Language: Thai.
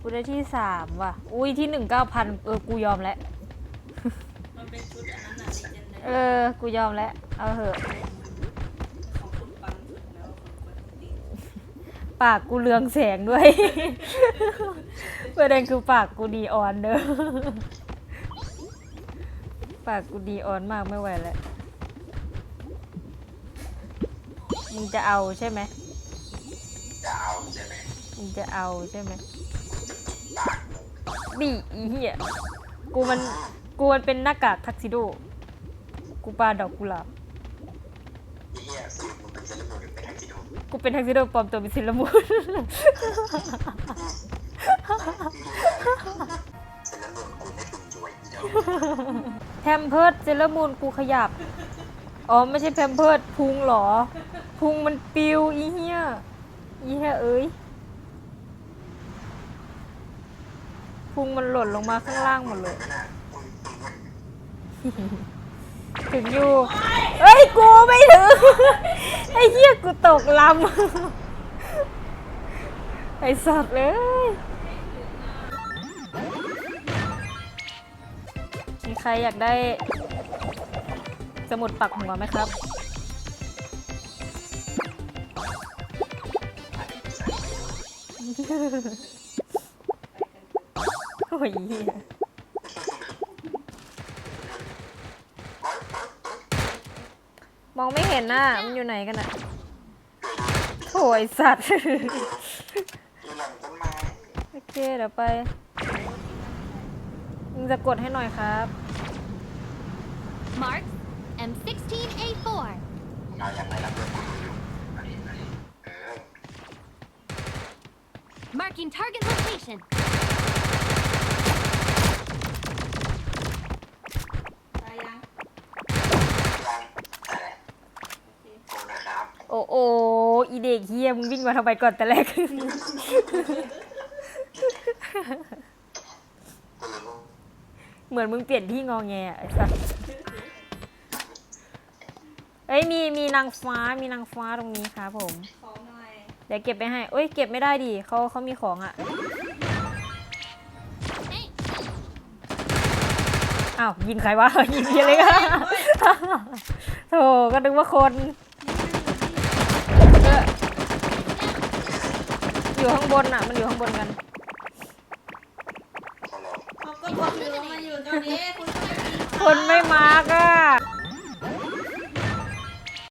กูได้ที่สามว่ะ อุ้ยที่หนึ่งเก้าพันเออ กูยอมแล้ว มันเป็นชุดอันนั้นน่ะเลเจนเดเออ กูยอมแล้ว เอาเหอะ ของคุณปังสุดแล้วของคนตีปากกูเรืองแสงด้วย ประเด็นคือปากกูดีออนเด้อ ปากกูดีออนมากไม่ไหวแล้ว มึงจะเอาใช่ไหมจะเอาใช่ไหม มึงจะเอาใช่ไหมดีอีเหี้ยกูมันกูมันเป็นหน้ากากทักซิโด กูปาดอกกุหลาบเหี้ยสรุปมึงเป็นเซเลบหรือเป็นท็กซี่โดกูเป็นทักซิโดปลอมตัวเป็นซิลลามูนเซเลบกูไม่ถึงจวยอีเดียวแพมเพิร์ดเซเลอร์มูนกูขยับ อ๋อไม่ใช่แพมเพิร์ดพุงเหรอ พุงมันปิวอีเหี้ยอีเหี้ยเอ้ย พุงมันหล่นลงมาข้างล่างหมดเลย ถึงอยู่เอ้ย กูไม่ถึง ไอ้เหี้ยกูตกลำไอ้สัตว์เลยมีใครอยากได้ สมุดปักหัวไหมครับโอ้ ยเหี้ยมองไม่เห็นน่ะมันอยู่ไหนกันน่ะโถ่ไอ้สัตว์ อยู่หลังต้นไม้โอเค เดี๋ยวไป มึงจะกดให้หน่อยครับ Mark M16A4. เอาอย่างไรรับเรื่องกูอยู่อันนี้อันนี้เออ Marking target location. ตายยัง ยังแต่กูนะครับ โอ้โออีเด็กเฮียมึงวิ่งมาทำไมก่อนแต่แรกกูเลยรู้เหมือนมึงเปลี่ยนที่งอแงอะไอ้สัสเอ้ยมีมีนางฟ้ามีนางฟ้าตรงนี้ครับผม ของหน่อยเดี๋ยวเก็บไปให้เอ้ยเก็บไม่ได้ดิเขาเขามีของอะอ้าวยิงใครวะ ยิงเฮียเลยอะโธ่ก็นึกว่าคนเออ อยู่ข้างบนอะ มันอยู่ข้างบนกันเขาเลยเขาก็บอกอยู่ว่ามันอยู่ตรงนี้คุณก็ไม่มี คนไม่มาร์กอะ